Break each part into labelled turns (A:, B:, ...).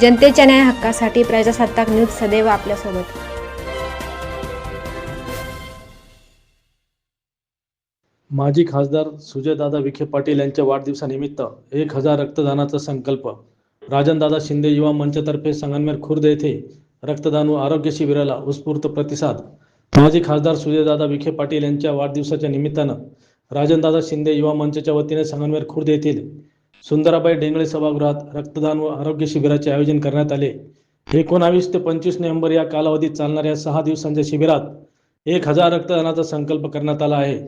A: जनतेच्या न्याय हक्कासाठी प्रजासत्ताक न्यूज सदैव आपल्यासोबत.
B: माजी खासदार सुजयदादा विखे पाटील यांच्या वाढदिवसानिमित्त एक हजार रक्तदानाचा संकल्प. राजनदादा शिंदे युवा मंचतर्फे संगनमेर खुर्द येथे रक्तदान व आरोग्य शिबिराला उत्स्फूर्त प्रतिसाद. माजी खासदार सुजयदादा विखे पाटील यांच्या वाढदिवसाच्या निमित्तानं राजनदादा शिंदे युवा मंचच्या वतीने संगनमेर खुर्द येथील सुंदराबाई डेंगळे सभागृहात रक्तदान व आरोग्य शिबिराचे आयोजन करण्यात आले. एकोणावीस ते पंचवीस नोव्हेंबर या कालावधीत चालणाऱ्या सहा दिवसांच्या शिबिरात एक हजार रक्तदानाचा संकल्प करण्यात आला आहे.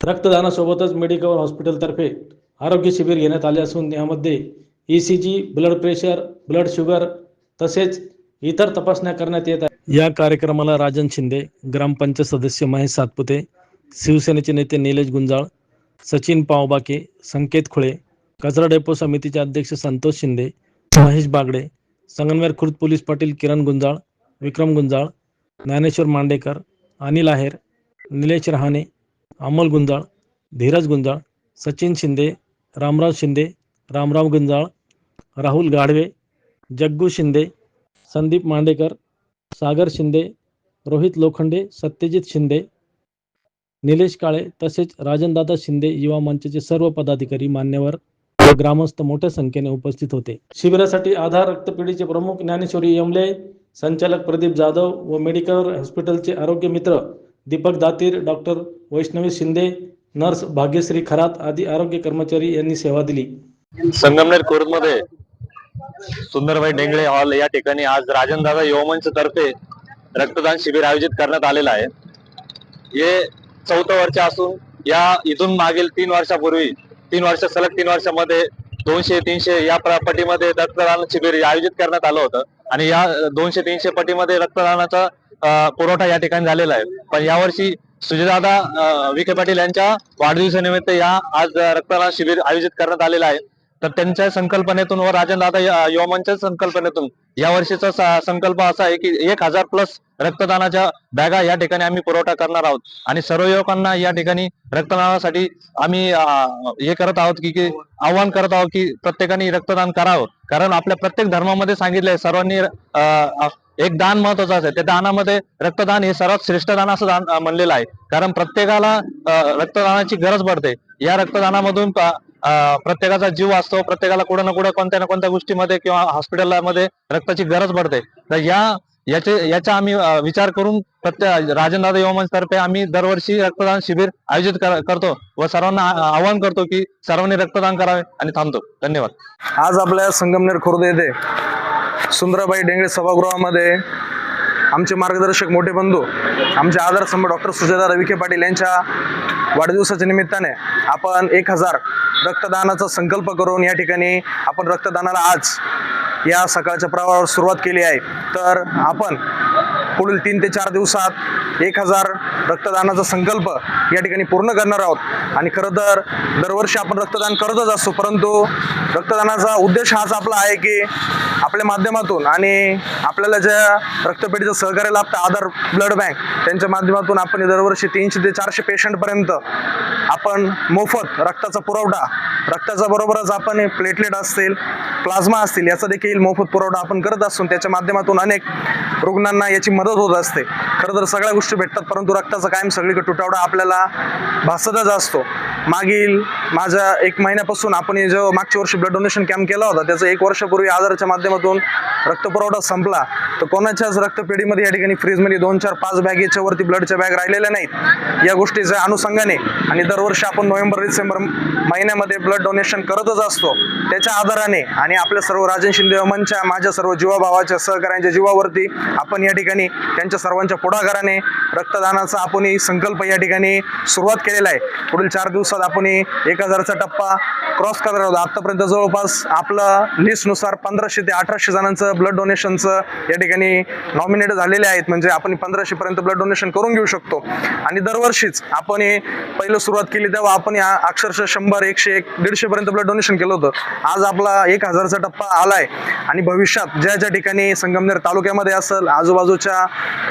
B: रक्तदानासोबतच मेडिकल हॉस्पिटलतर्फे आरोग्य शिबिर घेण्यात आले असून यामध्ये E C G blood pressure blood sugar तसेच इतर तपासण्या करण्यात येत आहेत. या कार्यक्रमाला राजन शिंदे ग्रामपंचायत सदस्य महेश सातपुते शिवसेनेचे नेते निलेश गुंजाळ सचिन पावबाके संकेत खुळे कचरा डेपो समितीचे अध्यक्ष संतोष शिंदे महेश बागडे संगमनेर खुर्द पोलीस पाटील किरण गुंजाळ विक्रम गुंजाळ ज्ञानेश्वर मांडेकर अनिल आहेर निलेश रहाणे अमोल गुंजाळ धीरज गुंजाळ सचिन शिंदे रामराव शिंदे रामराव गुंजाळ राहुल गाढवे जग्गू शिंदे संदीप मांडेकर सागर शिंदे रोहित लोखंडे सत्यजित शिंदे निलेश काळे तसेच राजनदादा शिंदे युवा मंचचे सर्व पदाधिकारी मान्यवर ग्रामस्थ मोठ्या संख्येने उपस्थित होते. शिबिरासाठी आधार रक्तपेढीचे प्रमुख ज्ञानेश्वरी यमले संचालक प्रदीप जाधव व मेडिकल हॉस्पिटलचे आरोग्य मित्र दीपक दातीर डॉक्टर वैष्णवी शिंदे नर्स भाग्यश्री खरात आदी आरोग्य कर्मचारी यांनी सेवा दिली.
C: संगमनेरमध्ये सुंदरबाई डेंगळे हॉल या ठिकाणी आज राजनदादा युवमंच तर्फे रक्तदान शिबिर आयोजित करण्यात आलेलं आहे. हे चौथं वर्ष असून या इथून मागील तीन वर्षापूर्वी तीन वर्ष सलग तीन वर्षामध्ये दोनशे तीनशे या पटीमध्ये रक्तदान शिबिर आयोजित करण्यात आलं होतं. आणि या दोनशे तीनशे पटीमध्ये रक्तदानाचा पुरवठा या ठिकाणी झालेला आहे. पण यावर्षी सुजयदादा विखे पाटील यांच्या वाढदिवसानिमित्त या आज रक्तदान शिबिर आयोजित करण्यात आलेलं आहे. तर त्यांच्या संकल्पनेतून व राजन दादा युवा संकल्पनेतून या वर्षीचा संकल्प असा आहे की एक हजार प्लस रक्तदानाच्या बॅगा या ठिकाणी आम्ही पुरवठा करणार आहोत. आणि सर्व युवकांना या ठिकाणी रक्तदानासाठी आम्ही हे करत आहोत की की आव्हान करत आहोत की प्रत्येकाने रक्तदान करावं. कारण आपल्या प्रत्येक धर्मामध्ये सांगितलंय सर्वांनी एक दान महत्वाचं असेल त्या दानामध्ये रक्तदान हे सर्वात श्रेष्ठ दान असं दान म्हणलेलं आहे. कारण प्रत्येकाला रक्तदानाची गरज पडते. या रक्तदानामधून प्रत्येकाचा जीव असतो प्रत्येकाला कुठं ना कुठं कोणत्या ना कोणत्या गोष्टीमध्ये किंवा हॉस्पिटलमध्ये रक्ताची गरज पडते. तर या याचे याचा आम्ही विचार करून प्रत्येक राजनदादा युवा तर्फे आम्ही दरवर्षी रक्तदान शिबिर आयोजित कर- करतो व सर्वांना आवाहन करतो की सर्वांनी रक्तदान करावे आणि थांबतो. धन्यवाद.
D: आज आपल्या संगमनेर खुर्द येथे सुंदराबाई डेंगळे सभागृहामध्ये आमचे मार्गदर्शक मोठे बंधू आमचे आदरस्तंभ डॉक्टर सुजयदादा रविखे पाटील यांच्या वाढदिवसाच्या निमित्ताने आपण एक हजार रक्तदानाचा संकल्प करून या ठिकाणी आपण रक्तदानाला आज या सकाळच्या प्रवाहावर सुरुवात केली आहे. तर आपण पुढील तीन ते चार दिवसात एक हजार रक्तदानाचा संकल्प या ठिकाणी पूर्ण करणार आहोत. आणि खरं तर दरवर्षी आपण रक्तदान करतच असतो परंतु रक्तदानाचा उद्देश हाच आपला आहे की आपल्या माध्यमातून आणि आपल्याला ज्या रक्तपेढीचं सहकार्य लाभतं आधार ब्लड बँक त्यांच्या माध्यमातून आपण दरवर्षी तीनशे ते चारशे पेशंटपर्यंत आपण मोफत रक्ताचा पुरवठा रक्ताचा बरोबरच आपण प्लेटलेट असतील प्लाझ्मा असतील याचा देखील मोफत पुरवठा आपण करत असतो त्याच्या माध्यमातून अनेक रुग्णांना याची मदत होत असते. खरं तर सगळ्या गोष्टी भेटतात परंतु रक्ताचा कायम सगळीकडे तुटवडा आपल्याला भासतच असतो. मागील माझ्या एक महिन्यापासून आपण जो मागच्या वर्षी ब्लड डोनेशन कॅम्प केला होता त्याचं एक वर्षापूर्वी आधारच्या माध्यमातून रक्तपुरवठा संपला. तर कोणाच्याच रक्तपेढीमध्ये या ठिकाणी फ्रीजमध्ये दोन चार पाच बॅग याच्यावरती ब्लडच्या बॅग राहिलेल्या नाहीत. या गोष्टीच्या अनुषंगाने आणि दरवर्षी आपण नोव्हेंबर डिसेंबर महिन्यामध्ये ब्लड डोनेशन करतच असतो. त्याच्या आधाराने आणि आपल्या सर्व राजन शिंदे मंच्या माझ्या सर्व जीवाभावाच्या सहकाऱ्यांच्या जीवावरती आपण या ठिकाणी त्यांच्या सर्वांच्या पुढाकाराने रक्तदानाचा आपणही संकल्प या ठिकाणी सुरुवात केलेला आहे. पुढील चार दिवसात आपण एक हजारचा टप्पा क्रॉस करणार आहोत. आतापर्यंत जवळपास आपलं लिस्टनुसार पंधराशे ते अठराशे जणांचं ब्लड डोनेशनचं या ठिकाणी नॉमिनेट झालेले आहेत. म्हणजे आपण पंधराशे पर्यंत ब्लड डोनेशन करून घेऊ शकतो. आणि दरवर्षीच आपण हे पहिलं सुरुवात केली तेव्हा आपण या अक्षरशः शंभर एकशे एक दीडशे पर्यंत ब्लड डोनेशन केलं होतं. आज आपला एक हजारचा टप्पा आलाय. आणि भविष्यात ज्या ज्या ठिकाणी संगमनेर तालुक्यामध्ये असेल आजूबाजूच्या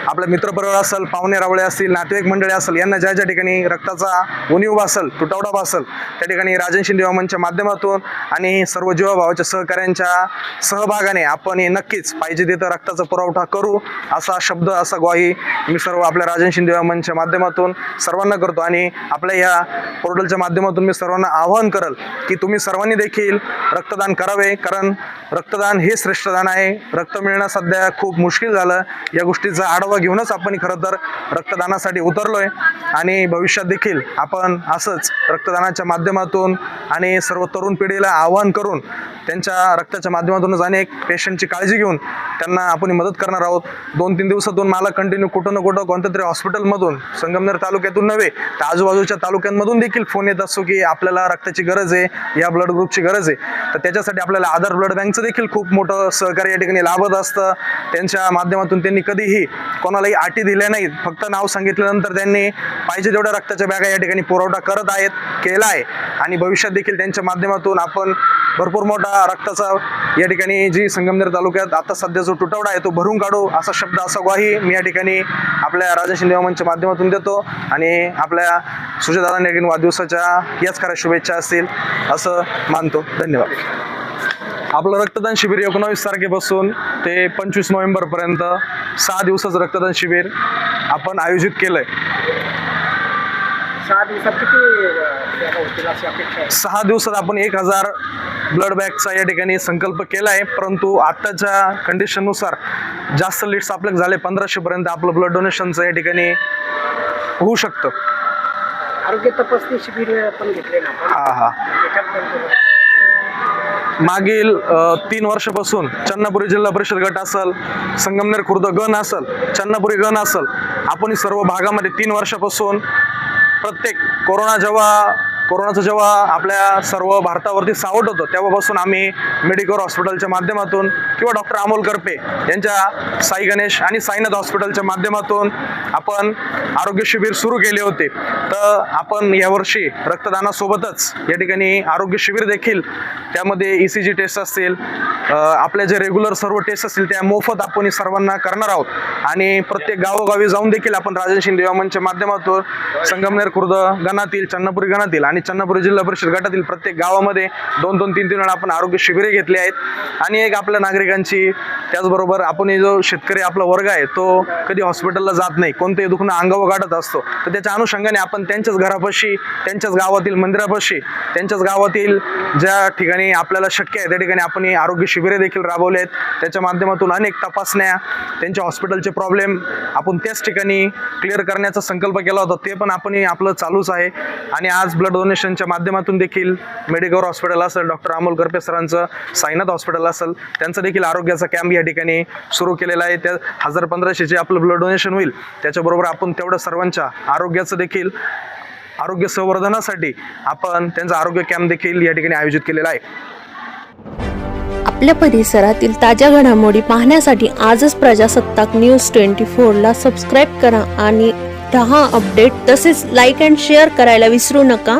D: आपल्या मित्रपरिवार असेल पाहुणे रावळे असतील नातेवाईक मंडळी असेल यांना ज्या ज्या ठिकाणी रक्ताचा उणीव असेल तुटा दौडा असेल त्या ठिकाणी राजन शिंदे युवा माध्यमातून आणि सर्व जीवाभावाच्या सहकाऱ्यांच्या सहभागाने आपण हे नक्कीच पाहिजे तिथं रक्ताचा पुरवठा करू असा शब्द असा ग्वाही मी सर्व आपल्या राजन शिंदे युवा माध्यमातून सर्वांना करतो. आणि आपल्या या पोर्टलच्या माध्यमातून मी सर्वांना आवाहन करल की तुम्ही सर्वांनी देखील रक्तदान करावे कारण रक्तदान हे श्रेष्ठदान आहे. रक्त मिळणं सध्या खूप मुश्किल झालं. या गोष्टीचा आढावा घेऊनच आपण खरं तर रक्तदानासाठी उतरलोय. आणि भविष्यात देखील आपण असंच रक्तदानाच्या माध्यमातून आणि सर्व तरुण पिढीला आवाहन करून त्यांच्या रक्ताच्या माध्यमातूनच अनेक पेशंटची काळजी घेऊन त्यांना आपण मदत करणार आहोत. दोन तीन दिवसातून मला कंटिन्यू कुठं ना कुठं कोणत्या तरी हॉस्पिटलमधून संगमनेर तालुक्यातून नव्हे तर आजूबाजूच्या तालुक्यांमधून देखील फोन येत असतो की आपल्याला रक्ताची गरज आहे या ब्लड ग्रुपची गरज आहे. तर त्याच्यासाठी आपल्याला आधार ब्लड बँकचं देखील खूप मोठं सहकार्य या ठिकाणी लाभत असतं. त्यांच्या माध्यमातून त्यांनी कधीही कोणालाही अटी दिल्या नाहीत. फक्त नाव सांगितल्यानंतर त्यांनी पाहिजे तेवढ्या रक्ताच्या बॅगा या ठिकाणी पुरवठा करत आहेत. केला आहे आणि भविष्यात देखील त्यांच्या माध्यमातून आपण भरपूर मोठा रक्ताचा या ठिकाणी जी संगमनेर तालुक्यात आता सध्या जो तुटवडा आहे तो भरून काढू असा शब्द असा ग्वाही मी या ठिकाणी आपल्या राजा शिंदे मंचच्या माध्यमातून देतो. आणि आपल्या सुजयदादा ठिकाणी वाढदिवसाच्या याच खऱ्या शुभेच्छा असतील असं मानतो. धन्यवाद. आपलं रक्तदान शिबिर एकोणावीस तारखेपासून ते पंचवीस नोव्हेंबरपर्यंत सहा दिवसाचं रक्तदान शिबिर आपण आयोजित केलं आहे
E: सहा दिवसात किती होतील अशी अपेक्षा आहे?
D: सहा दिवसात आपण एक हजार ब्लड बॅगचा या ठिकाणी संकल्प केला आहे. परंतु आत्ताच्या कंडिशननुसार जास्त लिट्स आपल्याला झाले पंधराशेपर्यंत आपलं ब्लड डोनेशनचं या ठिकाणी होऊ शकतं.
E: आरोग्य तपासणी शिबिर पण घेतले ना आपण?
D: हा हा.
E: त्याच्यात पण थोडं-
D: मागील अ, तीन वर्षापासून चन्नापुरी जिल्हा परिषद गट असल संगमनेर खुर्द गण असल चन्नापुरी गण असल आपण ही सर्व भागामध्ये तीन वर्षापासून प्रत्येक कोरोना जेव्हा कोरोनाचं जेव्हा आपल्या सर्व भारतावरती सावट होतं तेव्हापासून आम्ही मेडिकल हॉस्पिटलच्या माध्यमातून किंवा डॉक्टर अमोल करपे यांच्या साई गणेश आणि साईनाथ हॉस्पिटलच्या माध्यमातून आपण आरोग्य शिबिर सुरू केले होते. तर आपण यावर्षी रक्तदानासोबतच या ठिकाणी आरोग्य शिबिर देखील त्यामध्ये ई सी जी टेस्ट असतील आपल्या जे रेग्युलर सर्व टेस्ट असतील त्या मोफत आपण सर्वांना करणार आहोत. आणि प्रत्येक गावोगावी जाऊन देखील आपण राजन शिंदे माध्यमातून संगमनेर खुर्द गणातील चन्नपुरी गणातील आणि चन्नापुरी जिल्हा परिषद गटातील प्रत्येक गावामध्ये दोन दोन तीन तीन वेळा आपण आरोग्य शिबिरे घेतली आहेत. आणि एक आपल्या नागरिकांची त्याचबरोबर आपण जो शेतकरी आपला वर्ग आहे तो कधी हॉस्पिटलला जात नाही कोणतंही दुखणं अंगावर गाठत असतो तर त्याच्या अनुषंगाने आपण त्यांच्याच घरापाशी त्यांच्याच गावातील मंदिरापाशी त्यांच्याच गावातील ज्या ठिकाणी आपल्याला शक्य आहे त्या ठिकाणी आपण आरोग्य शिबिरे देखील राबवले आहेत. त्याच्या माध्यमातून अनेक तपासण्या त्यांच्या हॉस्पिटलचे प्रॉब्लेम आपण त्याच ठिकाणी क्लिअर करण्याचा संकल्प केला होता ते पण आपण आपलं चालूच आहे. आणि आज ब्लड डोनेशनच्या माध्यमातून देखील मेडिकल हॉस्पिटल असेल डॉक्टर अमोल करपे सरांचं साईनाथ हॉस्पिटल असेल त्यांचं देखील आरोग्याचा कॅम्प या ठिकाणी सुरू केलेला आहे. त्या हजार पंधराशे जे आपलं ब्लड डोनेशन होईल त्याच्याबरोबर आपण तेवढं सर्वांच्या आरोग्याचं देखील आरोग्य संवर्धनासाठी आपण त्यांचा आरोग्य कॅम्प देखील या ठिकाणी आयोजित केलेला आहे.
A: आपल्या परिसरातील ताज्या घडामोडी पाहण्यासाठी आजच प्रजासत्ताक न्यूज ट्वेंटी फोरला सबस्क्राईब करा आणि दहा अपडेट तसेच लाईक अँड शेअर करायला विसरू नका.